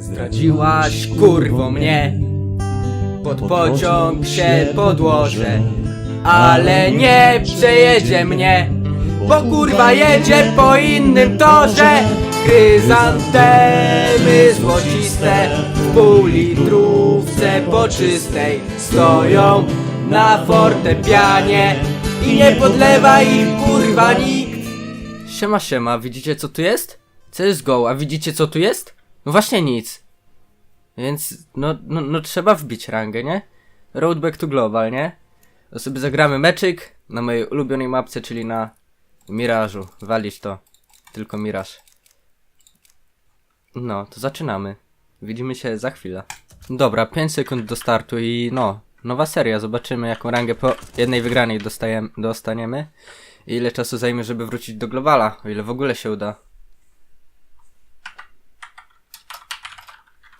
Zdradziłaś kurwo mnie. Pod pociąg się podłożę. Ale nie przejedzie mnie Bo kurwa jedzie po innym torze. Chryzantemy złociste W półlitrówce poczystej Stoją na fortepianie I nie podlewa im kurwa nikt. Siema siema, widzicie co tu jest? CSGO, a widzicie co tu jest? No właśnie nic. Więc no, no, no trzeba wbić rangę, nie? Road back to global, nie? To sobie zagramy meczyk na mojej ulubionej mapce, czyli na Mirażu. Walić to. Tylko Miraż. No, to zaczynamy. Widzimy się za chwilę. Dobra, 5 sekund do startu i no, nowa seria. Zobaczymy jaką rangę po jednej wygranej dostajem, dostaniemy. I ile czasu zajmie, żeby wrócić do globala, o ile w ogóle się uda.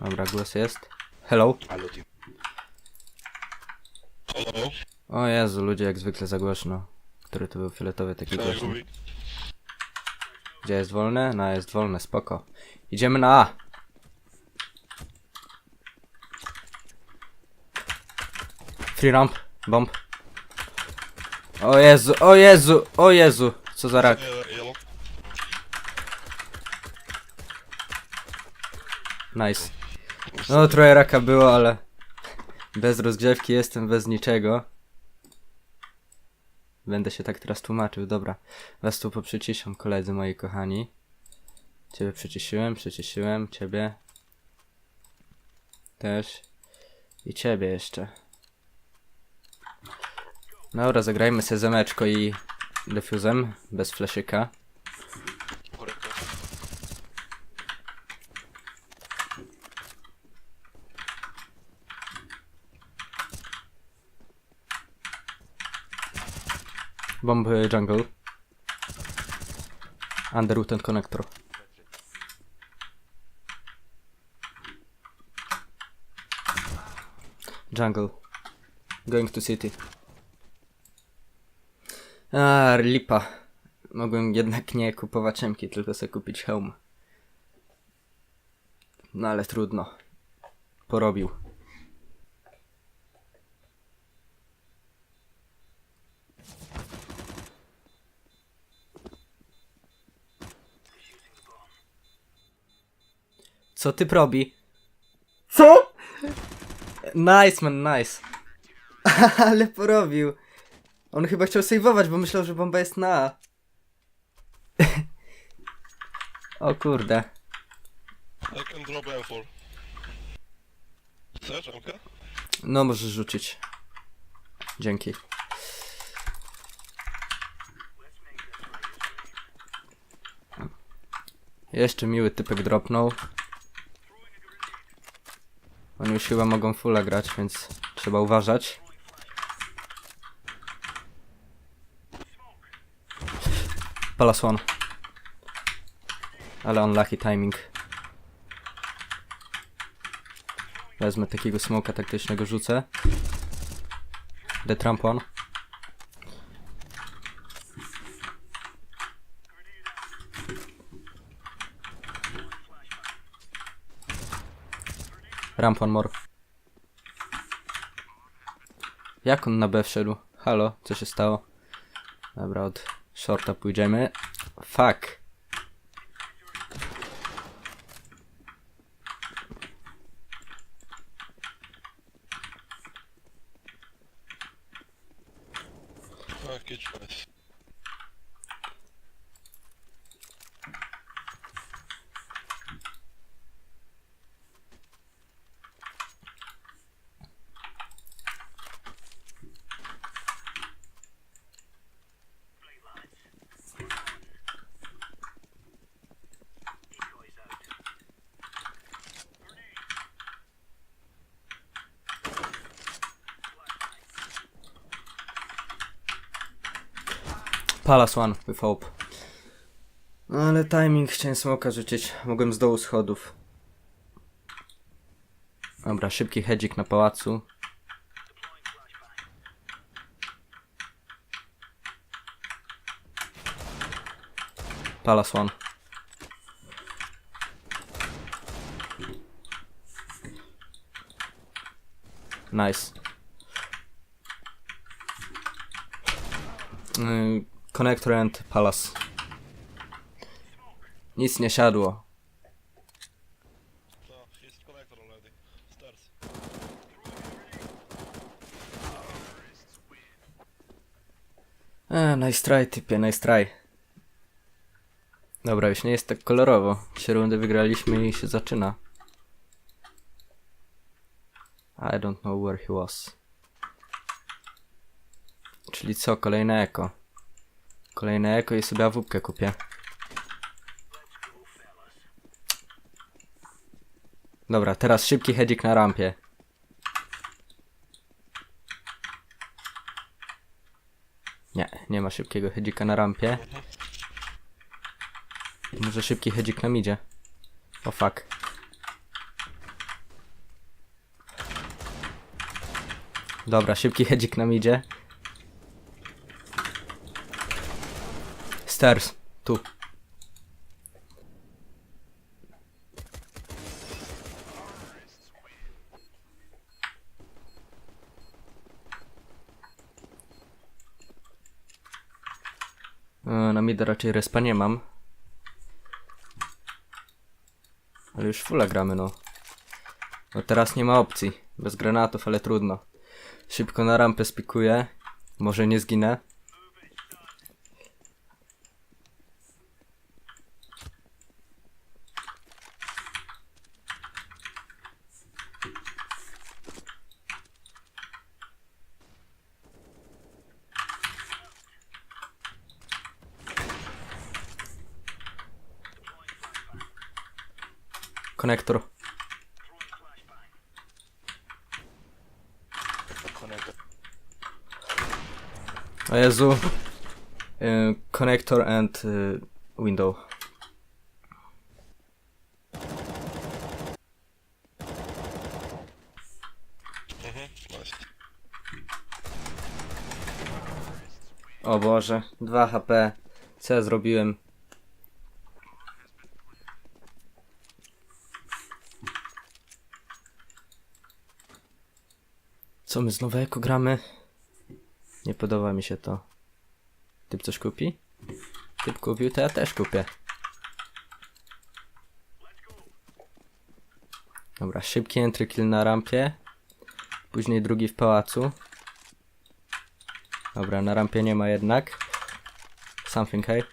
Dobra, głos jest. Hello. Halo O Jezu, ludzie jak zwykle za głośno. Który to był fioletowy taki cześć głośny. Gdzie jest wolne? No jest wolne, spoko. Idziemy na A. Free ramp, bomb. O Jezu, o Jezu, o Jezu. Co za rak. Yellow. Nice. No trochę raka było, ale bez rozgrzewki jestem, bez niczego. Będę się tak teraz tłumaczył, dobra. Was tu poprzyciszam, koledzy moi kochani. Ciebie przyciszyłem, przyciszyłem, ciebie. Też. I ciebie jeszcze. Dobra, zagrajmy sobie zameczko i defuzem, bez fleszyka. Bomb y, jungle. Underwood and connector. Jungle. Going to city. A, lipa. Mogłem jednak nie kupować czemki, tylko sobie kupić hełm. No ale trudno. Porobił. Co ty robi? Co? Nice man, nice. Ale porobił. On chyba chciał saveować, bo myślał, że bomba jest na A. o kurde. I can drop M4. Chcesz MK? No możesz rzucić. Dzięki. Jeszcze miły typek dropnął. Oni już chyba mogą fulla grać, więc trzeba uważać. Palace one. Ale unlucky timing. Wezmę takiego smoka taktycznego, rzucę. The trampon. Rampon more. Jak on na B wszedł? Halo, co się stało? Dobra, od shorta pójdziemy. Fuck. Nice. Palace one with hope. Ale timing chciałem smoka rzucić. Mogłem z dołu schodów. Dobra, szybki hedzik na pałacu. Palace one. Nice. Yy, Connector and Palace. Nic nie siadło. No. A, nice try, typie, nice try. Dobra, już nie jest tak kolorowo. Trzy rundy wygraliśmy i się zaczyna. I don't know where he was. Czyli co, kolejne eko. Kolejne eko i sobie awupkę kupię. Dobra, teraz szybki hedzik na rampie. Nie, nie ma szybkiego hedzika na rampie. Może szybki hedzik nam idzie. O fuck. Dobra, szybki hedzik nam idzie. Stairs, tu. E, Na mida raczej respa nie mam. Ale już fulla gramy, no. No teraz nie ma opcji. Bez granatów, ale trudno. Szybko na rampę spikuję. Może nie zginę. Konektor. O Jezu. Y, Connector and y, window. O Boże, 2 HP. Co ja zrobiłem? Co my znowu jako gramy? Nie podoba mi się to. Typ coś kupi? Typ kupił, to ja też kupię. Dobra, szybki entry kill na rampie. Później drugi w pałacu. Dobra, na rampie nie ma jednak. Something high.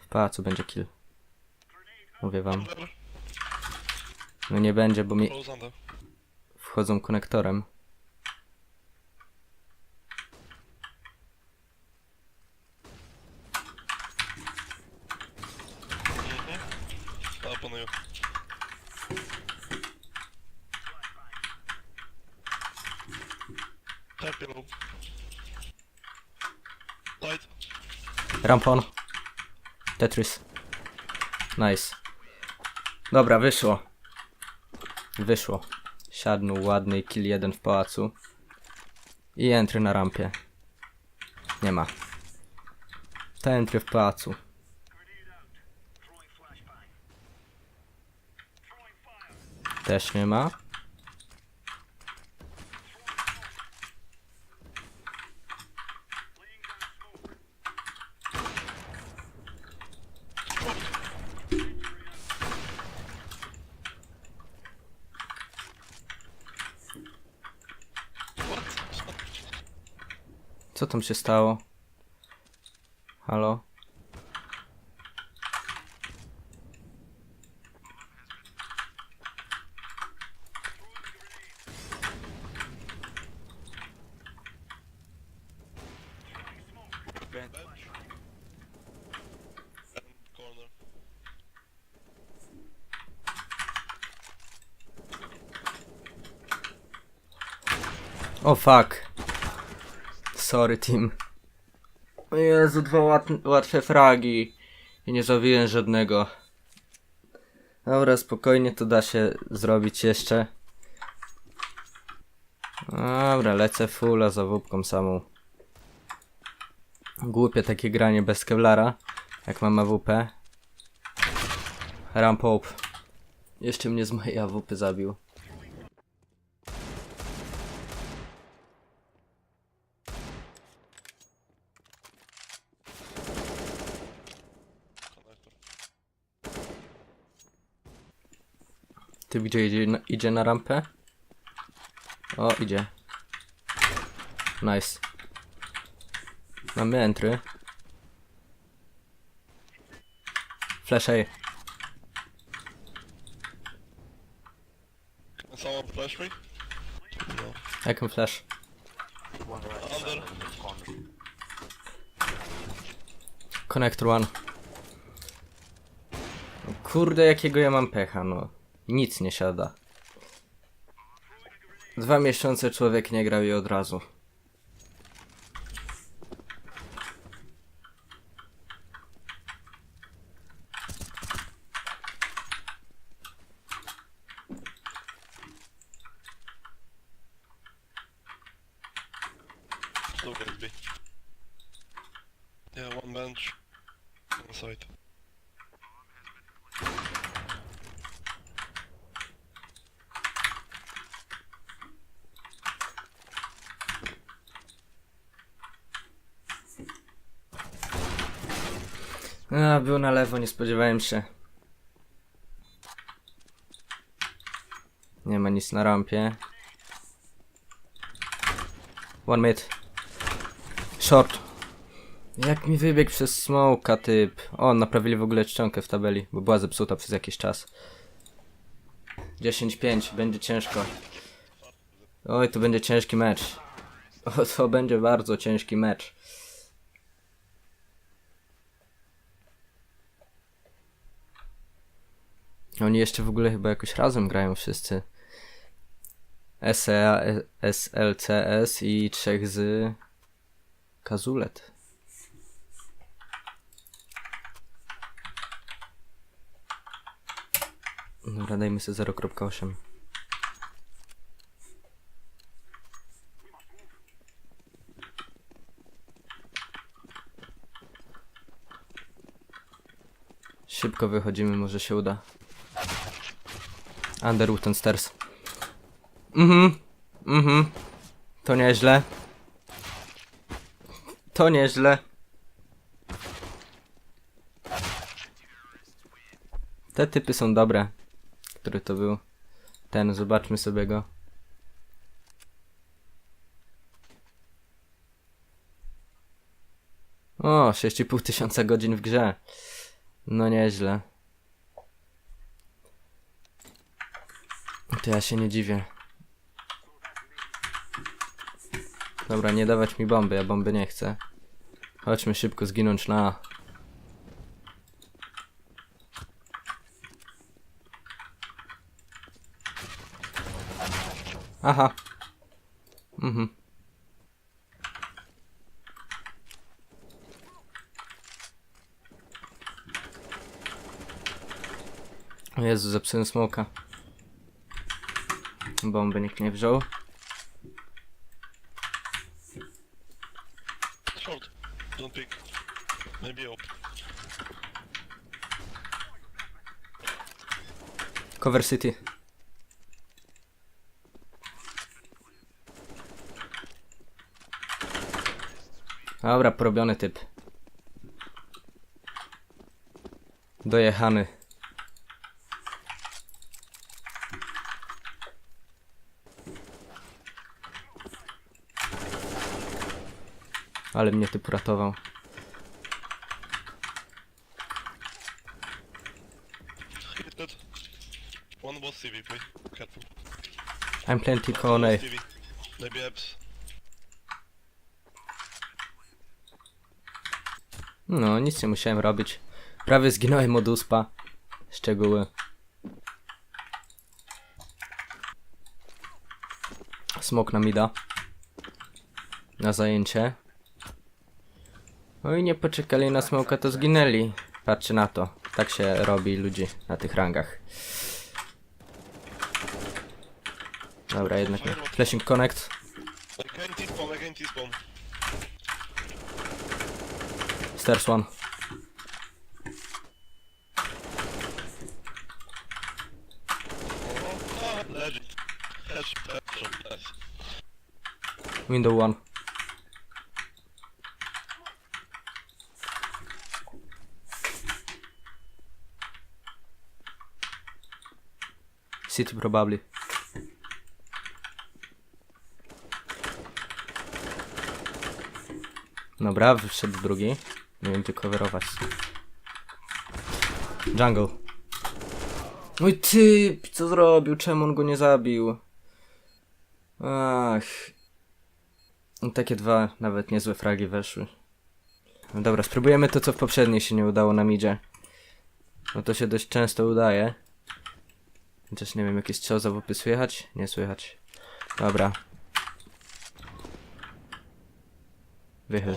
W pałacu będzie kill. Mówię wam. No nie będzie, bo mi. Wchodzą konektorem. Below. Light. Rampon. Tetris. Nice. Dobra, wyszło. Wyszło. Siadnął ładny kill jeden w pałacu. I entry na rampie. Nie ma. To entry w pałacu. Też nie ma. Co tam się stało? Halo? Bench. And corner. O fuck. Sorry team. O Jezu, dwa łat łatwe fragi. I nie zawiłem żadnego. Dobra, spokojnie to da się zrobić jeszcze. Dobra, lecę fulla za wóbką samą. Głupie takie granie bez kevlara. Jak mam AWP. Ramp up. Jeszcze mnie z mojej AWP zabił. Ty gdzie idzie, na- idzie na rampę? O, idzie. Nice. Mamy entry. Flash A. Can someone flash me? No. I can flash. Under. Connector one. No Kurde, jakiego ja mam pecha, no. Nic nie siada. Dwa miesiące człowiek nie grał i od razu. A, był na lewo, nie spodziewałem się. Nie ma nic na rampie. One mid. Short. Jak mi wybiegł przez smoka typ. O, naprawili w ogóle czcionkę w tabeli, bo była zepsuta przez jakiś czas. 10-5, będzie ciężko. Oj, to będzie ciężki mecz. O, to będzie bardzo ciężki mecz. Oni jeszcze w ogóle chyba jakoś razem grają wszyscy. SEA, SLCS i trzech z Kazulet. Dobra, dajmy sobie 0.8. Szybko wychodzimy, może się uda. Underwood and Stairs. Mhm, mhm. To nieźle. To nieźle. Te typy są dobre. Który to był? Ten, zobaczmy sobie go. O, 6,5 tysiąca godzin w grze. No nieźle. To ja się nie dziwię. Dobra, nie dawać mi bomby, ja bomby nie chcę. Chodźmy szybko zginąć na. Aha. Mhm. Jezu, zepsułem smoka. Bomby nikt nie wziął. Short. Don't pick. Maybe. Cover City. Dobra, porobiony typ. Dojechany. Ale mnie typ uratował. Hit that. One was CV, please. Careful. I'm plenty CV. Maybe apps. No, nic nie musiałem robić. Prawie zginąłem od uspa. Szczegóły. Smok na mida. Na zajęcie. Oj, nie poczekali na smoka, to zginęli. Patrzcie na to. Tak się robi ludzi na tych rangach. Dobra, jednak nie. Flashing connect. Again T-spawn, again T-spawn. Stairs one. Nice. Window one. City probably. Dobra, wyszedł drugi. Nie wiem, czy coverować. Jungle. Mój typ, co zrobił? Czemu on go nie zabił? Ach. No, Takie dwa nawet niezłe fragi weszły. No dobra, spróbujemy to, co w poprzedniej się nie udało na midzie. No to się dość często udaje. Chociaż nie wiem, jakieś strzał za słychać? Nie słychać. Dobra. Wychyl.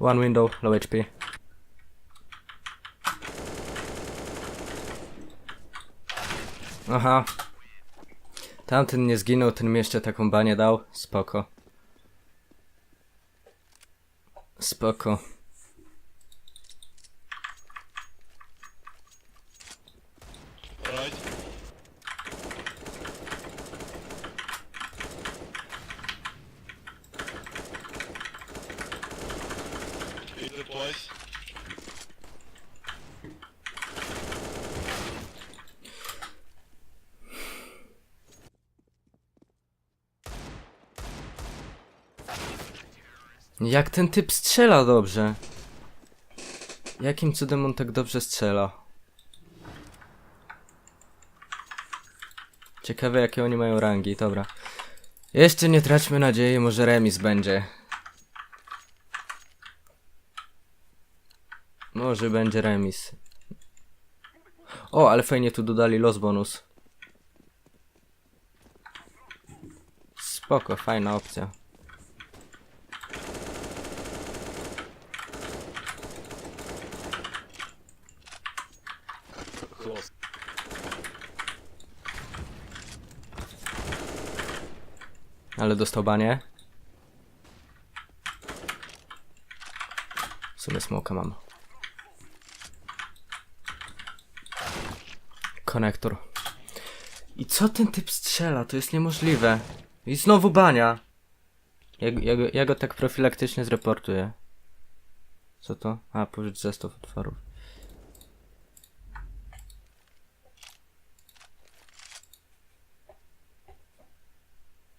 One window, low HP. Aha. Tamten nie zginął, ten mi jeszcze taką banię dał. Spoko. Spoko. Alright. Hit the twice. Jak ten typ strzela dobrze? Jakim cudem on tak dobrze strzela? Ciekawe jakie oni mają rangi, dobra. Jeszcze nie traćmy nadziei, może remis będzie. Może będzie remis. O, ale fajnie tu dodali los bonus. Spoko, fajna opcja. Ale dostał banie. W sumie smoka mam. Konektor. I co ten typ strzela? To jest niemożliwe. I znowu bania. Ja, ja, ja go tak profilaktycznie zreportuję. Co to? A, pożyć zestaw otworów.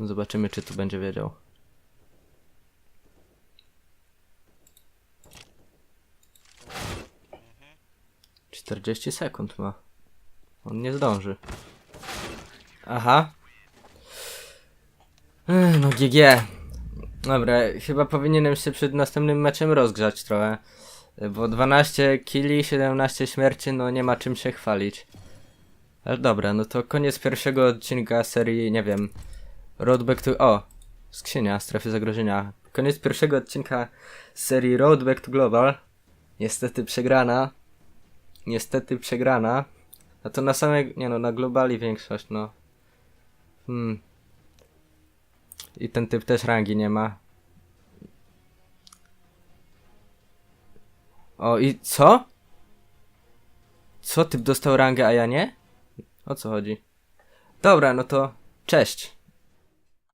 Zobaczymy, czy tu będzie wiedział. Czterdzieści sekund ma. On nie zdąży. Aha. Ech, No GG. Dobra, chyba powinienem się przed następnym meczem rozgrzać trochę. Bo 12 killi, 17 śmierci, no nie ma czym się chwalić. Ale dobra, no to koniec pierwszego odcinka serii, nie wiem, Road Back to... O! Skrzynia, strefy zagrożenia. Koniec pierwszego odcinka serii Road Back to Global. Niestety przegrana. Niestety przegrana. A to na samej... Nie no, na globali większość, no. Hmm. I ten typ też rangi nie ma. O, i co? Co, typ dostał rangę, a ja nie? O co chodzi? Dobra, no to cześć.